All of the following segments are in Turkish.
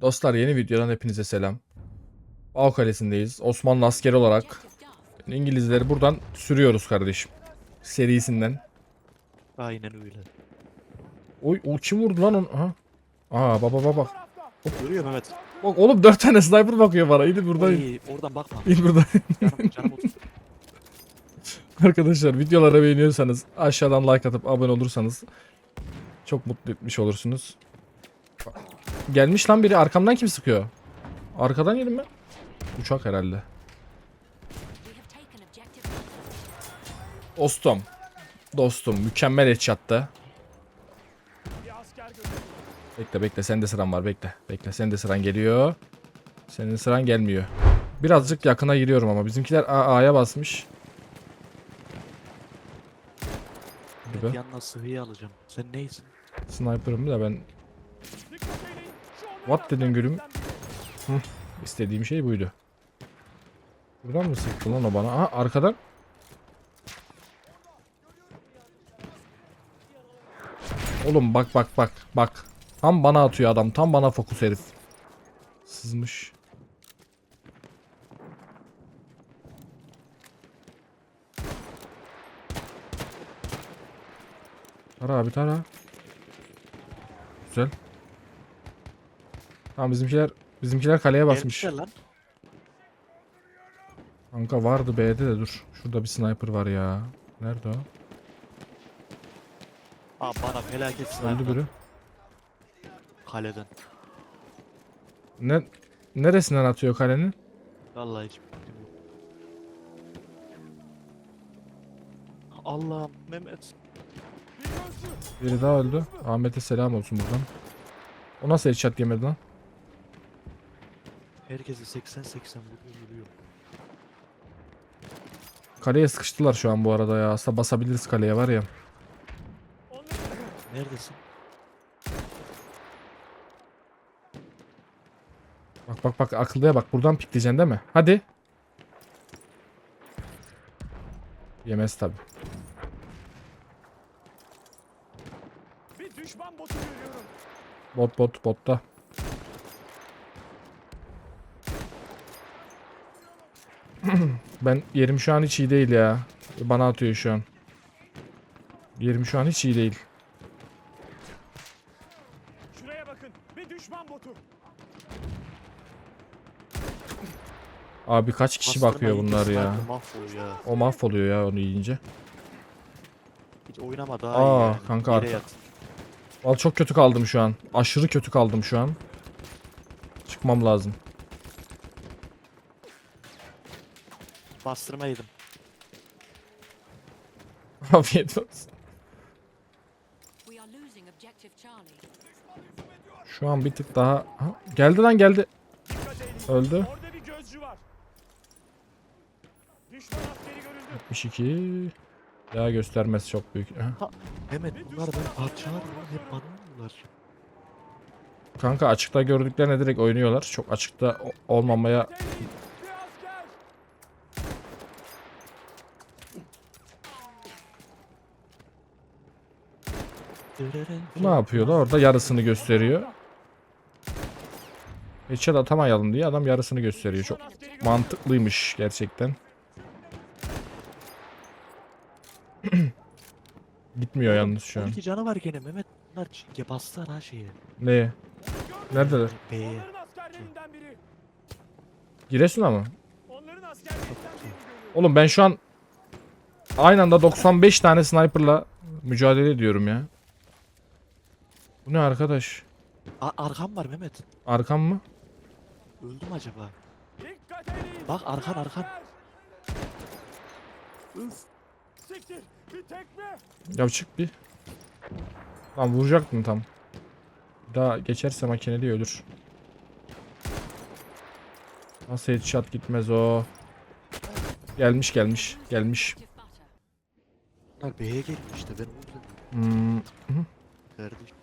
Dostlar yeni videodan hepinize selam. Av Kalesi'ndeyiz. Osmanlı askeri olarak İngilizleri buradan sürüyoruz kardeşim. Serisinden. Aynen öyle. Oy o kim vurdu lan onu? Ha. Aa baba baba. Görüyor Mehmet. Bak oğlum dört tane sniper bakıyor bana. İn buradan. in. Ay, oradan bakma. İn buradan. Canım, canım otur. Arkadaşlar videoları beğeniyorsanız aşağıdan like atıp abone olursanız çok mutlu etmiş olursunuz. Gelmiş lan biri arkamdan kim sıkıyor? Arkadan yedim mi? Uçak herhalde. Dostum. Dostum mükemmel headshot'tı. Bekle bekle sende sıran var bekle. Bekle sende sıran geliyor. Senin sıran gelmiyor. Birazcık yakına giriyorum ama bizimkiler A- A'ya basmış. Be. Yanına sıhhiye alacağım. Sen neysin? Sniper'ım da ben What dedin gülüm? Hı, istediğim şey buydu. Buradan mı sıktı lan o bana? Aha arkadan. Oğlum bak bak bak bak. Tam bana atıyor adam. Tam bana fokus herif. Sızmış. Tara abi tara. Güzel. Tamam bizimkiler bizimkiler kaleye basmış. Gelmişler lan. Kanka vardı B'de de dur. Şurada bir sniper var ya. Nerede o? Aa bana felaket Öldü sniper. biri. Kaleden. Ne neresinden atıyor kalenin? Vallahi hiç bilgim yok. Allah'ım Mehmet. Biri daha öldü. Ahmet'e selam olsun buradan. O nasıl headshot yemedi lan? Herkesi 80-80 vuruyor. Kaleye sıkıştılar şu an bu arada ya. Aslında basabiliriz kaleye var ya. Neredesin? Bak bak bak akıllıya bak. Buradan pikleyeceksin değil mi? Hadi. Yemez tabi. Bir düşman botu görüyorum. Bot bot botta. Ben yerim şu an hiç iyi değil ya. Bana atıyor şu an. Yerim şu an hiç iyi değil. Şuraya bakın. Bir düşman botu. Abi kaç kişi Bastırma bakıyor bunlar ya. Mahvoluyor ya. O mahvoluyor ya onu yiyince. Hiç oynama daha Aa, iyi yani. kanka Yere arka- yat. Vallahi çok kötü kaldım şu an. Aşırı kötü kaldım şu an. Çıkmam lazım. Bastırma yedim. Afiyet olsun. Şu an bir tık daha... Ha, geldi lan geldi. Öldü. Orada bir gözcü var. Düşman askeri görüldü. 72. Daha göstermesi çok büyük. Ha. Mehmet bunlar beni parçalar? Hep bana vuruyorlar. Kanka açıkta gördüklerine direkt oynuyorlar. Çok açıkta olmamaya... Dikkat edin. Bir asker. Bu ne yapıyor da orada yarısını gösteriyor. Headshot atamayalım diye adam yarısını gösteriyor. Çok mantıklıymış gerçekten. Gitmiyor yalnız şu an. 12 canı var gene Mehmet. Bunlar çinge bastılar ha şeye. Ne? Neredeler? B'ye. Onların askerlerinden biri. Giresun'a mı? Oğlum ben şu an aynı anda 95 tane sniperla mücadele ediyorum ya. Bu ne arkadaş? A- arkam var Mehmet. Arkam mı? Öldüm acaba? Bak arkan arkan. Üf. Siktir. Bir tekme. Ya çık bir. Tam vuracaktım tam. Daha geçerse makineli ölür. Nasıl headshot gitmez o. Gelmiş gelmiş gelmiş. Bunlar B'ye geliyor işte ben onu dedim. Hmm, Kardeş.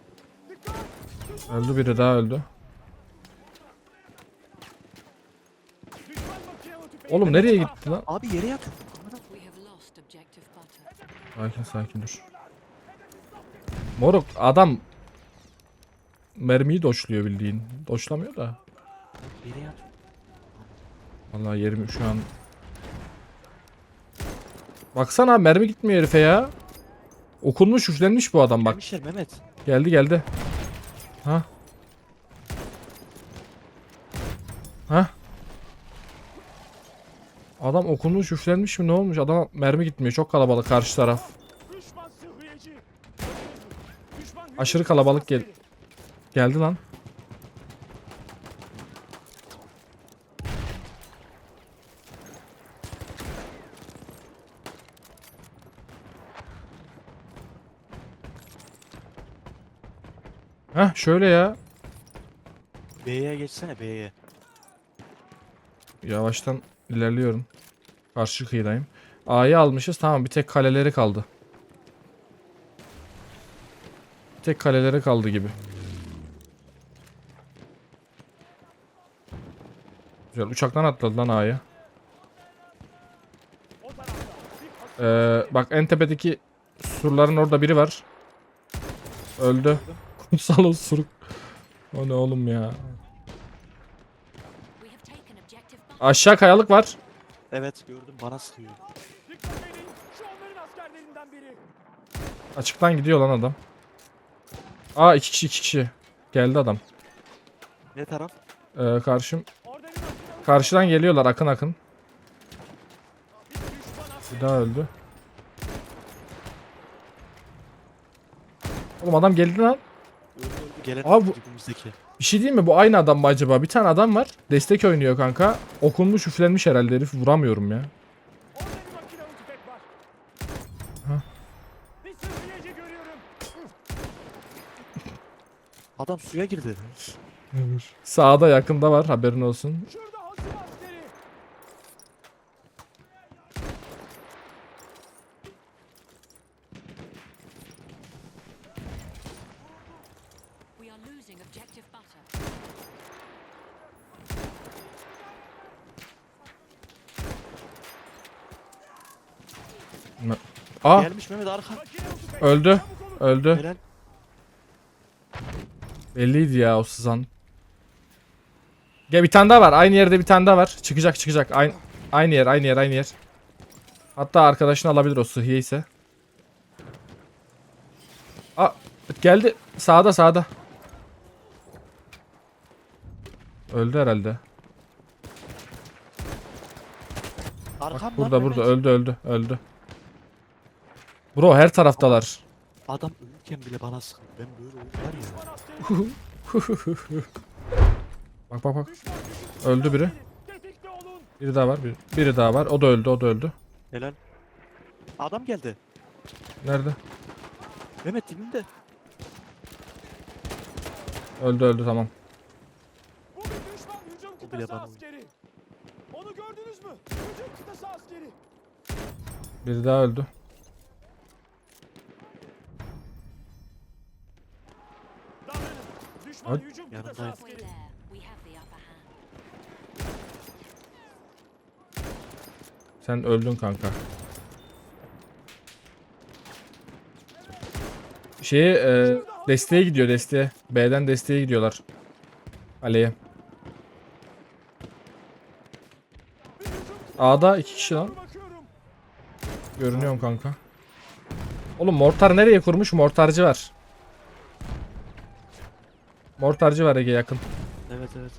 Öldü biri daha öldü. Oğlum nereye gitti lan? Abi yere yat. Sakin sakin dur. Moruk adam mermiyi doşluyor bildiğin. Doşlamıyor da. Nereye at? Vallahi yerim şu an. Baksana mermi gitmiyor herife ya. Okunmuş üflenmiş bu adam bak. Gelmişler Mehmet. Geldi geldi. Ha. Ha. Adam okunmuş üflenmiş mi ne olmuş? Adam mermi gitmiyor. Çok kalabalık karşı taraf. Aşırı kalabalık gel-. Geldi lan. Heh şöyle ya. B'ye geçsene B'ye. Yavaştan ilerliyorum. Karşı kıyıdayım. A'yı almışız. Tamam bir tek kaleleri kaldı. Bir tek kaleleri kaldı gibi. Güzel. Uçaktan atladı lan A'ya. Ee, bak en tepedeki surların orada biri var. Öldü. Kutsal osuruk. O ne oğlum ya. Aşağı kayalık var. Evet gördüm bana sıkıyor. Açıktan gidiyor lan adam. Aa iki kişi iki kişi. Geldi adam. Ne taraf? Ee, karşım. Karşıdan geliyorlar akın akın. Bir daha öldü. Oğlum adam geldi lan. Gelen Abi bu-. Bir şey diyeyim mi? Bu aynı adam mı acaba? Bir tane adam var. Destek oynuyor kanka. Okunmuş üflenmiş herhalde herif. Vuramıyorum ya. Orada bir makinalı tüfek var. Ha. Bir sıhhiyeci görüyorum. Adam suya girdi. Sağda yakında var haberin olsun. Şurada Aa Gelmiş Mehmet arka. Öldü. Öldü. Helal. Belliydi ya o sızan. Gel bir tane daha var. Aynı yerde bir tane daha var. Çıkacak çıkacak. Aynı aynı yer, aynı yer, aynı yer. Hatta arkadaşını alabilir o sıhhiye ise. Aa geldi. Sağda sağda. Öldü herhalde. Arkam Burada lan burada Mehmet. öldü öldü öldü. Bro her taraftalar. Adam ölürken bile bana sıkıyor. Ben böyle oyun var ya. Bak bak bak. Öldü biri. Biri daha var. Biri, biri daha var. O da öldü o da öldü. Helal. Adam geldi. Nerede? Mehmet dibinde. Öldü öldü tamam. Bu bir düşman hücum O bile kıtası bana- askeri. Onu gördünüz mü? Hücum kıtası askeri. Biri daha öldü. Upper hand. Sen öldün kanka. Şeye e, desteğe gidiyor desteğe. B'den desteğe gidiyorlar. Aleye. A'da iki kişi lan. Görünüyorum kanka. Oğlum mortar nereye kurmuş? Mortarcı var. Mortarcı var Ege yakın. Evet evet.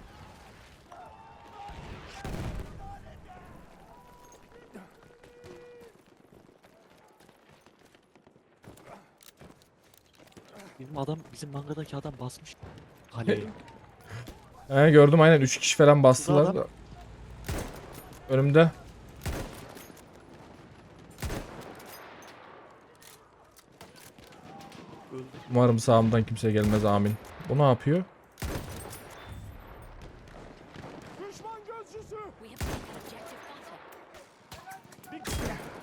Bizim adam, bizim mangadaki adam basmış kaleyi. He gördüm aynen 3 kişi falan bastılar da. Önümde. Öldü. Umarım sağımdan kimse gelmez amin. Bu ne yapıyor?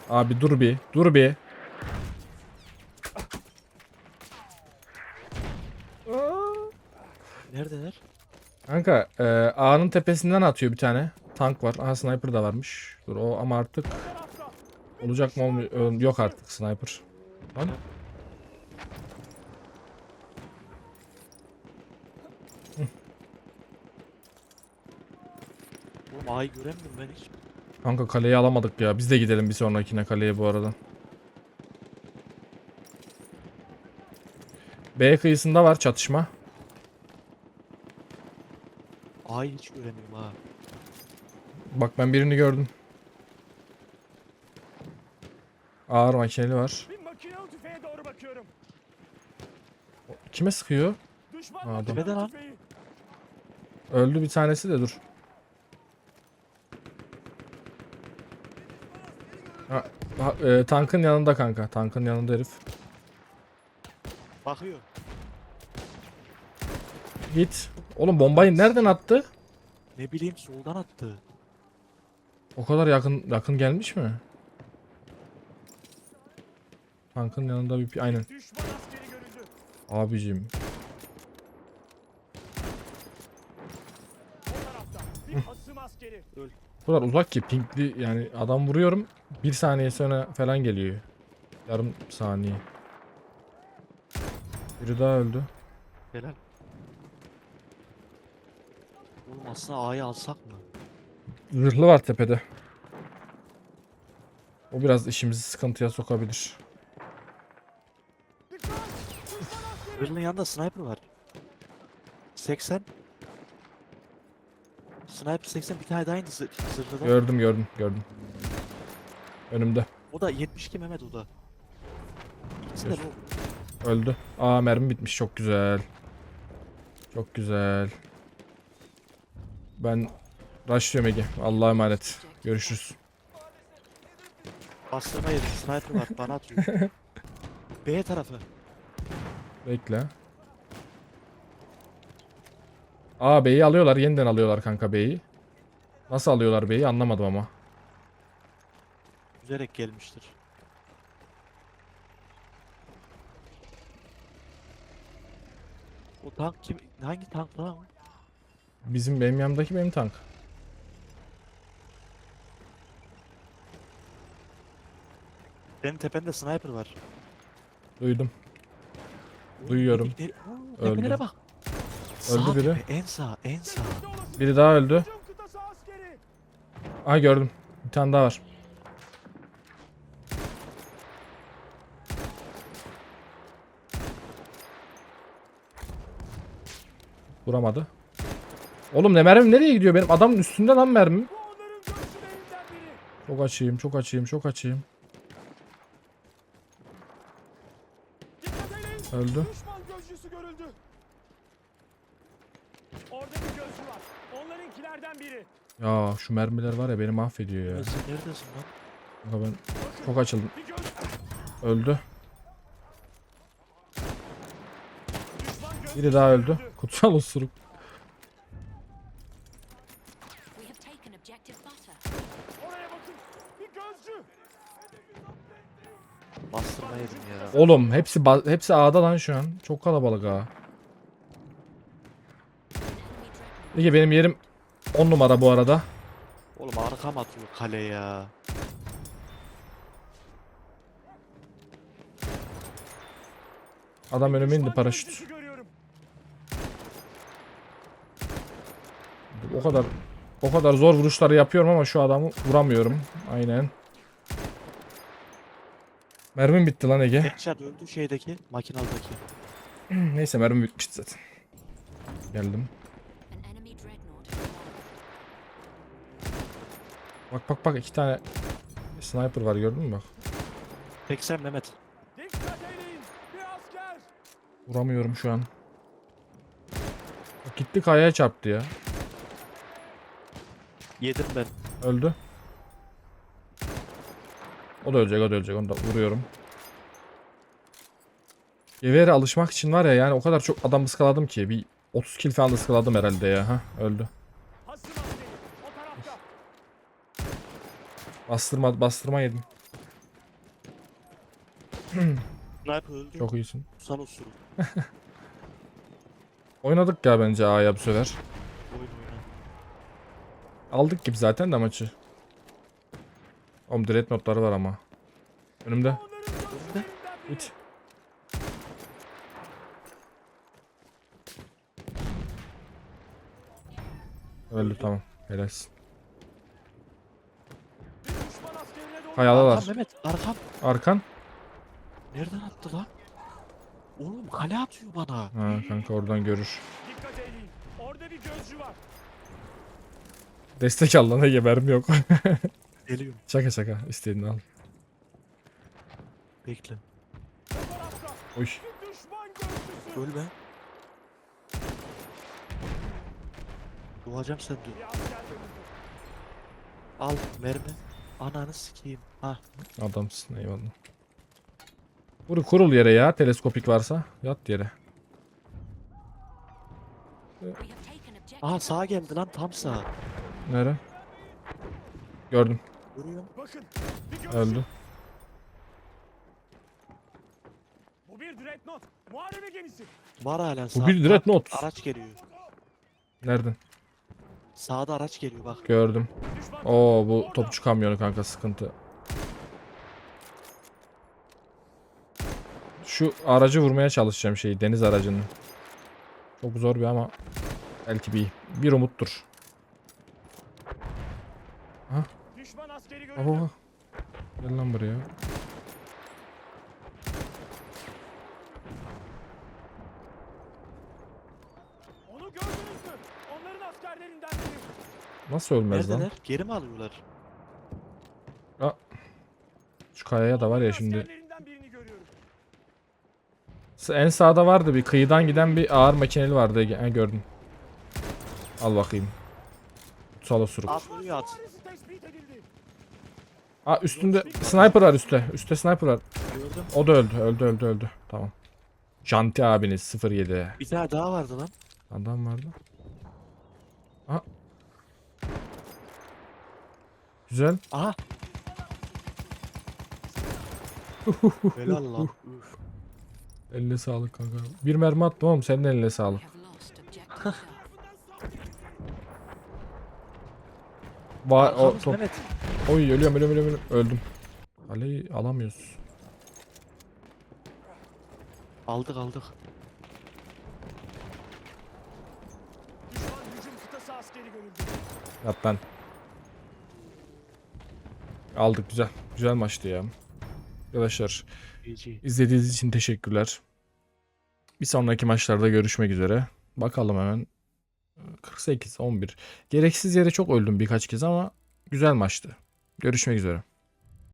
Abi dur bir. Dur bir. Neredeler? Kanka e, A'nın tepesinden atıyor bir tane. Tank var. Aha sniper da varmış. Dur o ama artık olacak mı olmuyor? Yok artık sniper. Lan. A'yı göremiyorum ben hiç. Kanka kaleyi alamadık ya. Biz de gidelim bir sonrakine kaleye bu arada. B kıyısında var çatışma. A'yı hiç göremiyorum ha. Bak ben birini gördüm. Ağır makineli var. Bir makinalı tüfeğe doğru bakıyorum. Kime sıkıyor? Düşman Adam. makinalı Tepede lan. tüfeği. Öldü bir tanesi de dur. Ha, e, tankın yanında kanka. Tankın yanında herif. Bakıyor. Git. Oğlum bombayı nereden attı? Ne bileyim soldan attı. O kadar yakın yakın gelmiş mi? Tankın yanında bir aynen. Abicim. O kadar uzak ki pinkli yani adam vuruyorum bir saniye sonra falan geliyor. Yarım saniye. Biri daha öldü. Helal. Oğlum aslında A'yı alsak mı? Zırhlı var tepede. O biraz işimizi sıkıntıya sokabilir. Birinin yanında sniper var. 80. Sniper 80 bir tane daha indi zır zırhlıdan. Gördüm gördüm gördüm. Önümde. O da 72 Mehmet o da. İkisi de low. Öldü. Aa mermi bitmiş çok güzel. Çok güzel. Ben rushlıyorum Ege. Allah'a emanet. Görüşürüz. Bastırma yedim. Sniper var. Bana atıyor. B tarafı. Bekle. Aa B'yi alıyorlar. Yeniden alıyorlar kanka B'yi. Nasıl alıyorlar B'yi anlamadım ama. Yüzerek gelmiştir. O tank kim? Hangi tank lan? Bizim benim yanımdaki benim tank. Senin tepende sniper var. Duydum. Duyuyorum. ne- Oo, Öldü. tepelere bak. Öldü biri. en sağ, en sağ. Biri daha öldü. Aa gördüm. Bir tane daha var. Vuramadı. Oğlum ne mermim nereye gidiyor benim? Adamın üstünde lan mermim. Çok açayım, çok açayım, çok açayım. Öldü. Düşman gözcüsü görüldü. Orada bir gözcü var. Onlarınkilerden biri. Ya şu mermiler var ya beni mahvediyor ya. Sen neredesin lan? Kanka ben çok açıldım. Öldü. Biri daha öldü. Kutsal osuruk. We have taken objective butter. Oraya bakın. Bir gözcü. Bastırma yedim ya. Oğlum hepsi hepsi A'da lan şu an. Çok kalabalık A. An enemy dreadnought. Ege benim yerim 10 numara bu arada. Oğlum arkam atıyor kale ya. Adam önüme indi paraşüt. O kadar o kadar zor vuruşları yapıyorum ama şu adamı vuramıyorum. Aynen. Mermim bitti lan Ege. Headshot öldü şeydeki, makinaldaki. Neyse mermim bitmişti zaten. Geldim. An enemy dreadnought. has arrived. Bak bak bak iki tane sniper var gördün mü bak. 80 Mehmet. Dikkat edin. Bir asker. Vuramıyorum şu an. Bak gitti kayaya çarptı ya. Yedim ben. Öldü. O da ölecek o da ölecek onu da vuruyorum. Gevere alışmak için var ya yani o kadar çok adam ıskaladım ki. Bir 30 kill falan da ıskaladım herhalde ya. Ha, öldü. Hasım askeri. O tarafta. Bastırma bastırma yedim. Sniper öldü. Çok iyisin. Kutsal usul. Oynadık ya bence A'ya bu sefer. Oyun oyna. Aldık gibi zaten de maçı. Oğlum direkt notları var ama. Önümde. Git. Öldü tamam. Helalsin. Kayadalar. Arkam Mehmet arkam. Arkan. Nereden attı lan? Oğlum kale atıyor bana. Ha kanka oradan görür. Dikkat edin. Orada bir gözcü var. Destek al lan Ege mermi yok. Geliyorum. şaka şaka istediğini al. Bekle. O tarafta. Uy. Bir düşman gözcüsü. Ölme. Doğacağım sen dur. Bir asker görüldü. Al mermi. Ananı sikeyim. Ha. Adamsın eyvallah. Vur kurul yere ya teleskopik varsa. Yat yere. Aha sağa geldi lan tam sağa. Nere? Gördüm. Görüyorum. Öldü. Bu bir dreadnought. Muharebe gemisi. Var hala Bu sağ. bir dreadnought. Araç geliyor. Nereden? Sağda araç geliyor bak. Gördüm. Oo bu topçu kamyonu kanka sıkıntı. Şu aracı vurmaya çalışacağım şeyi deniz aracını. Çok zor bir ama belki bir bir umuttur. Düşman askeri görüldü. Gel lan buraya. Onu gördünüz mü? Onların askerlerinden biri. Nasıl ölmez lan? Neredeler? Geri mi alıyorlar? Şu kayaya da var ya şimdi. Askerlerinden birini görüyorum. En sağda vardı bir kıyıdan giden bir ağır makineli vardı. Ege. Ha, gördüm. Al bakayım. Sal osuruk. At vuruyor at. Süvarisi tespit edildi. Aa üstünde sniper var üstte. Üstte sniper var. Gördüm. O da öldü. Öldü öldü öldü. Tamam. Janti abiniz 07. Bir tane daha vardı lan. Adam vardı. Güzel. Aha. Helal lan. Üf. Eline sağlık kanka. Bir mermi attım oğlum senin eline sağlık. We have lost objective Duff. Va o top. Oy ölüyorum ölüyorum ölüyorum. Öldüm. Kaleyi alamıyoruz. Aldık aldık. Yat lan. Aldık güzel. Güzel maçtı ya. Arkadaşlar izlediğiniz için teşekkürler. Bir sonraki maçlarda görüşmek üzere. Bakalım hemen. 48 11. Gereksiz yere çok öldüm birkaç kez ama güzel maçtı. Görüşmek üzere.